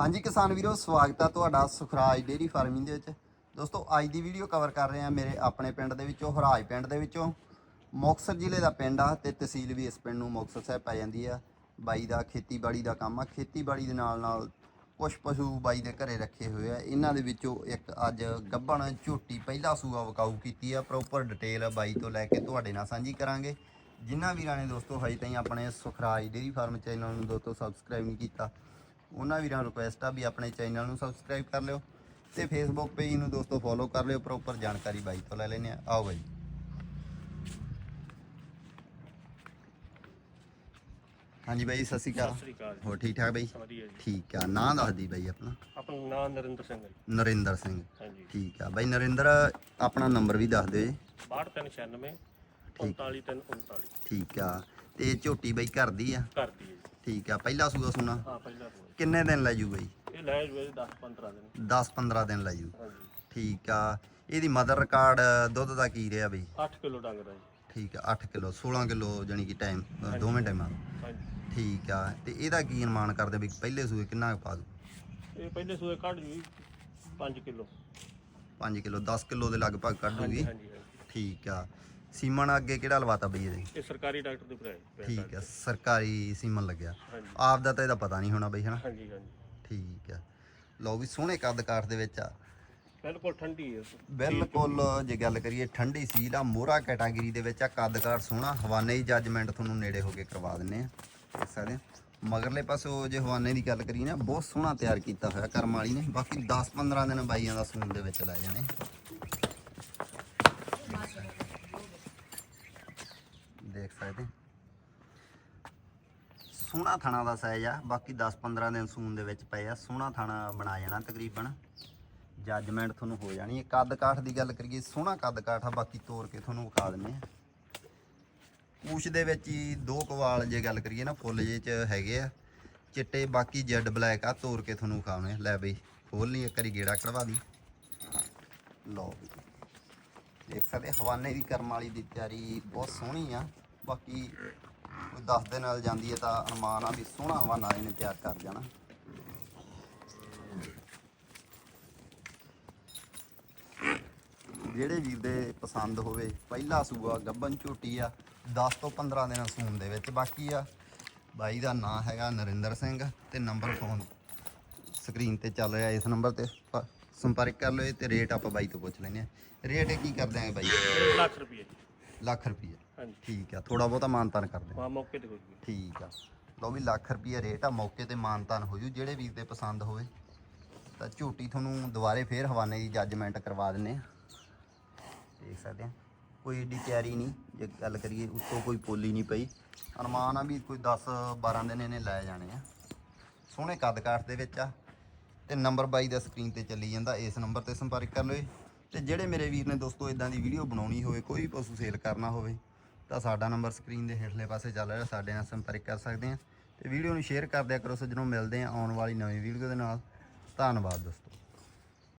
ਹਾਂਜੀ ਕਿਸਾਨ ਵੀਰੋ, ਸਵਾਗਤ ਆ ਤੁਹਾਡਾ ਸੁਖਰਾਜ ਡੇਰੀ ਫਾਰਮਿੰਗ ਦੇ ਵਿੱਚ। ਦੋਸਤੋ, ਅੱਜ ਦੀ ਵੀਡੀਓ ਕਵਰ ਕਰ ਰਹੇ ਹਾਂ ਮੇਰੇ ਆਪਣੇ ਪਿੰਡ ਦੇ ਵਿੱਚੋਂ, ਹਰਾਜ ਪਿੰਡ ਦੇ ਵਿੱਚੋਂ। ਮੁਕਤਸਰ ਜ਼ਿਲ੍ਹੇ ਦਾ ਪਿੰਡ ਆ ਤੇ ਤਹਿਸੀਲ ਵੀ ਇਸ ਪਿੰਡ ਨੂੰ ਮੁਕਤਸਰ ਸਾਹਿਬ ਪੈ ਜਾਂਦੀ ਆ। ਬਾਈ ਦਾ ਖੇਤੀਬਾੜੀ ਦਾ ਕੰਮ ਆ। ਖੇਤੀਬਾੜੀ ਦੇ ਨਾਲ ਨਾਲ ਕੁਝ ਪਸ਼ੂ ਬਾਈ ਦੇ ਘਰੇ ਰੱਖੇ ਹੋਏ ਆ। ਇਹਨਾਂ ਦੇ ਵਿੱਚੋਂ ਇੱਕ ਅੱਜ ਗੱਬਣ ਝੋਟੀ ਪਹਿਲਾ ਸੂਆ ਵਕਾਊ ਕੀਤੀ ਆ। ਪ੍ਰੋਪਰ ਡਿਟੇਲ ਬਾਈ ਤੋਂ ਲੈ ਕੇ ਤੁਹਾਡੇ ਨਾਲ ਸਾਂਝੀ ਕਰਾਂਗੇ। ਜਿਨ੍ਹਾਂ ਵੀਰਾਂ ਨੇ ਦੋਸਤੋ, ਹਜੇ ਤਾਈਂ ਆਪਣੇ ਸੁਖਰਾਜ ਡੇਰੀ ਫਾਰਮ ਚੈਨਲ ਨੂੰ ਦੋਸਤੋ ਸਬਸਕ੍ਰਾਈਬ ਨਹੀਂ ਕੀਤਾ ਉਹਨਾਂ ਵੀਰਾਂ ਰਿਕੁਐਸਟ ਆ ਵੀ ਆਪਣੇ ਚੈਨਲ ਨੂੰ ਸਬਸਕ੍ਰਾਈਬ ਕਰ ਲਿਓ ਤੇ ਫੇਸਬੁੱਕ ਪੇਜ ਨੂੰ ਦੋਸਤੋ ਫੋਲੋ ਕਰ ਲਿਓ ਪ੍ਰੋਪਰ ਜਾਣਕਾਰੀ ਬਾਈ ਤੋਂ ਲੈ ਲੈਨੇ ਆ ਆਓ ਬਾਈ। ਹਾਂਜੀ ਬਾਈ ਸਤਿ ਸ਼੍ਰੀ ਅਕਾਲ। ਸਤਿ ਸ੍ਰੀ ਅਕਾਲ ਹੋਰ ਠੀਕ ਠਾਕ ਬਾਈ? ਵਧੀਆ ਜੀ। ਠੀਕ ਆ ਨਾਂ ਦੱਸ ਦੀ ਬਾਈ ਆਪਣਾ? ਆਪਣਾ ਨਾਮ ਨਰਿੰਦਰ ਸਿੰਘ ਹੈ ਜੀ। ਨਰਿੰਦਰ ਸਿੰਘ। ਹਾਂਜੀ। ਠੀਕ ਆ ਬਾਈ ਨਰਿੰਦਰ ਆਪਣਾ ਨੰਬਰ ਵੀ ਦੱਸ ਦਿਓ ਜੀ। 6396 45339 ਠੀਕ ਆ। ਤੇ ਝੋਟੀ ਬਾਈ ਘਰ ਦੀ ਆ? ਕਰਦੀ ਹੈ ਜੀ। ਠੀਕ ਆ ਪਹਿਲਾ ਸੂਆ ਸੁਣਾ? ਹਾਂ ਪਹਿਲਾਂ ਤੋਂ ਕਿੰਨੇ ਦਿਨ ਲੈ ਜੂ ਬਾਈ? ਇਹ ਲੈ ਜਵੇ 10 15 ਦਿਨ। 10 15 ਦਿਨ ਲੈ ਜੂ। ਹਾਂਜੀ। ਠੀਕ ਆ ਇਹਦੀ ਮਦਰ ਰਿਕਾਰਡ ਦੁੱਧ ਦਾ ਕੀ ਰਿਹਾ ਬਈ? 8 ਕਿਲੋ ਡੰਗ ਦਾ ਜੀ। ਠੀਕ ਆ 8 ਕਿਲੋ 16 ਕਿਲੋ ਜਾਨੀ ਕਿ ਟਾਈਮ ਦੋਵੇਂ ਟਾਈਮਾਂ ਦਾ। ਹਾਂਜੀ। ਠੀਕ ਆ ਤੇ ਇਹਦਾ ਕੀ ਅਨੁਮਾਨ ਕਰਦੇ ਵੀ ਪਹਿਲੇ ਸੂਏ ਕਿੰਨਾ ਕੁ ਪਾ ਦੂ? ਇਹ ਪਹਿਲੇ ਸੂਏ ਕੱਢ ਜੀ 5 ਕਿਲੋ। 5 ਕਿਲੋ 10 ਕਿਲੋ ਦੇ ਲਗਭਗ ਕੱਢ ਹਾਂਜੀ ਦੂਗੀ ਹਾਂਜੀ ਹਾਂਜੀ। ਠੀਕ ਆ ਸੀਮਨ ਅੱਗੇ ਕਿਹੜਾ ਲਵਾਤਾ ਬਈ ਇਹਦੇ? ਇਹ ਸਰਕਾਰੀ ਡਾਕਟਰ ਦੇ ਭਰਾ ਠੀਕ ਆ ਸਰਕਾਰੀ ਸੀਮਨ ਲੱਗਿਆ। ਹਾਂਜੀ। ਆਪ ਦਾ ਤਾਂ ਇਹਦਾ ਪਤਾ ਨਹੀਂ ਹੋਣਾ ਬਈ ਹਨਾ? ਹਾਂਜੀ ਹਾਂਜੀ। ਠੀਕ ਆ ਲਓ ਵੀ ਸੋਹਣੇ ਕੱਦ ਕਾਠ ਦੇ ਵਿੱਚ ਆ। ਬਿਲਕੁਲ ਠੰਡੀ ਹੈ। ਬਿਲਕੁਲ ਜੇ ਗੱਲ ਕਰੀਏ ਠੰਡੀ ਸੀਲ ਆ ਮੋਹਰਾ ਕੈਟਾਗਰੀ ਦੇ ਵਿੱਚ ਆ ਕੱਦ ਕਾਠ ਸੋਹਣਾ ਹਵਾਨੇ ਦੀ ਜੱਜਮੈਂਟ ਤੁਹਾਨੂੰ ਨੇੜੇ ਹੋ ਕੇ ਕਰਵਾ ਦਿੰਨੇ ਆ। ਦੇਖ ਸਕਦੇ ਆ ਮਗਰਲੇ ਪਾਸੋਂ ਜੇ ਹਵਾਨੇ ਦੀ ਗੱਲ ਕਰੀਏ ਨਾ ਬਹੁਤ ਸੋਹਣਾ ਤਿਆਰ ਕੀਤਾ ਹੋਇਆ ਕਰਮ ਵਾਲੀ ਨੇ। ਬਾਕੀ 10-15 ਦਿਨ ਬਾਈਆਂ ਦਾ ਸੂਨ ਦੇ ਵਿੱਚ ਲੈ ਜਾਣੇ। ਦੇਖ ਸਕਦੇ ਸੋਹਣਾ ਥਾਣਾ ਦਾ ਸਾਈਜ਼ ਆ, ਬਾਕੀ 10-15 ਦਿਨ ਸੂਨ ਦੇ ਵਿੱਚ ਪਏ ਆ। ਸੋਹਣਾ ਥਾਣਾ ਬਣਾ ਜਾਣਾ ਤਕਰੀਬਨ। ਜੱਜਮੈਂਟ ਤੁਹਾਨੂੰ ਹੋ ਜਾਣੀ ਹੈ। ਕੱਦ ਕਾਠ ਦੀ ਗੱਲ ਕਰੀਏ, ਸੋਹਣਾ ਕੱਦ ਕਾਠ ਆ, ਬਾਕੀ ਤੋੜ ਕੇ ਤੁਹਾਨੂੰ ਵਿਖਾ ਦਿੰਨੇ ਆ ਪੂਛ ਦੇ ਵਿੱਚ ਹੀ ਦੋ ਕਵਾਲ ਜੇ ਗੱਲ ਕਰੀਏ ਨਾ, ਫੁੱਲ ਜੇ ਚ ਹੈਗੇ ਆ। ਚਿੱਟੇ, ਬਾਕੀ ਜੈਡ ਬਲੈਕ ਆ ਤੋੜ ਕੇ ਤੁਹਾਨੂੰ ਵਿਖਾਉਣੇ ਲੈ ਬਈ ਖੋਲ ਲਈ, ਇੱਕ ਵਾਰੀ ਗੇੜਾ ਕਢਵਾ ਦੀ। ਲਓ ਵੀ ਦੇਖ ਸਕਦੇ, ਹਵਾਨੇ ਦੀ ਕਰਮ ਵਾਲੀ ਦੀ ਤਿਆਰੀ ਬਹੁਤ ਸੋਹਣੀ ਆ। ਬਾਕੀ ਕੋਈ 10 ਦਿਨ ਨਾਲ ਜਾਂਦੀ ਹੈ ਤਾਂ ਅਨੁਮਾਨ ਆ ਵੀ ਸੋਹਣਾ ਹਵਾਨਾ ਇਹਨੇ ਤਿਆਰ ਕਰ ਜਾਣਾ। ਜਿਹੜੇ ਵੀਰ ਦੇ ਪਸੰਦ ਹੋਵੇ ਪਹਿਲਾ ਸੂਆ ਗੱਬਨ ਝੋਟੀ ਆ 10 ਤੋਂ 15 ਦਿਨਾਂ ਸੂਣ ਦੇ ਵਿੱਚ ਬਾਕੀ ਆ। ਬਾਈ ਦਾ ਨਾਮ ਹੈਗਾ ਨਰਿੰਦਰ ਸਿੰਘ ਤੇ ਨੰਬਰ ਫੋਨ ਸਕਰੀਨ ਤੇ ਚੱਲ ਰਿਹਾ ਇਸ ਨੰਬਰ ਤੇ। ਸੰਪਰਕ ਕਰ ਲਓ ਤੇ ਰੇਟ ਆਪਾਂ ਬਾਈ ਤੋਂ ਪੁੱਛ ਲੈਂਦੇ ਆ ਰੇਟ ਕੀ ਕਰ ਦਿਆਂਗੇ ਬਾਈ? ਲੱਖ ਰੁਪਏ। ਲੱਖ ਰੁਪਈਆ ਹਾਂਜੀ। ਠੀਕ ਆ ਥੋੜਾ ਬਹੁਤਾ ਮਾਨਤਾਨ ਕਰ ਦੇ ਹਾਂ ਮੌਕੇ ਤੇ ਕੋਈ ਨਹੀਂ ਠੀਕ ਆ। ਲਓ ਵੀ ਲੱਖ ਰੁਪਈਆ ਰੇਟ ਆ ਮੌਕੇ ਤੇ ਮਾਨਤਾਨ ਹੋ ਜੂ। ਜਿਹੜੇ ਵੀਰ ਦੇ ਪਸੰਦ ਹੋਵੇ ਤਾਂ ਝੋਟੀ ਤੁਹਾਨੂੰ ਦੁਬਾਰੇ ਫੇਰ ਹਵਾਨੇ ਦੀ ਜੱਜਮੈਂਟ ਕਰਵਾ ਦਿੰਨੇ ਆ। ਦੇਖ ਸਕਦੇ ਆ। ਕੋਈ ਏਡੀ ਤਿਆਰੀ ਨਹੀਂ ਜੇ ਗੱਲ ਕਰੀਏ ਉੱਤੋਂ ਕੋਈ ਪੋਲੀ ਨਹੀਂ ਪਈ। ਅਨੁਮਾਨ ਆ ਵੀ ਕੋਈ 10 12 ਦਿਨ ਇਹਨੇ ਲੈ ਜਾਣੇ ਆ। ਸੋਹਣੇ ਕੱਦ ਕਾਠ ਦੇ ਵਿੱਚ ਆ। ਤੇ ਨੰਬਰ 22 ਦਾ ਸਕਰੀਨ ਤੇ ਚੱਲੀ ਜਾਂਦਾ ਇਸ ਨੰਬਰ ਤੇ ਸੰਪਰਕ ਕਰ ਲਓ ਤੇ ਜਿਹੜੇ ਮੇਰੇ ਵੀਰ ਨੇ ਦੋਸਤੋ ਇਦਾਂ ਦੀ ਵੀਡੀਓ ਬਣਾਉਣੀ ਹੋਵੇ ਕੋਈ ਪਸ਼ੂ ਸੇਲ ਕਰਨਾ ਹੋਵੇ ਤਾਂ ਸਾਡਾ ਨੰਬਰ ਸਕਰੀਨ ਦੇ ਹੇਠਲੇ ਪਾਸੇ ਚੱਲ ਰਿਹਾ, ਸਾਡੇ ਨਾਲ ਸੰਪਰਕ ਕਰ ਸਕਦੇ ਆ ਤੇ ਵੀਡੀਓ ਨੂੰ ਸ਼ੇਅਰ ਕਰ ਦਿਆ ਕਰੋ ਸੱਜਣੋਂ ਮਿਲਦੇ ਆ ਆਉਣ ਵਾਲੀ ਨਵੀਂ ਵੀਡੀਓ ਦੇ ਨਾਲ। ਧੰਨਵਾਦ ਦੋਸਤੋ।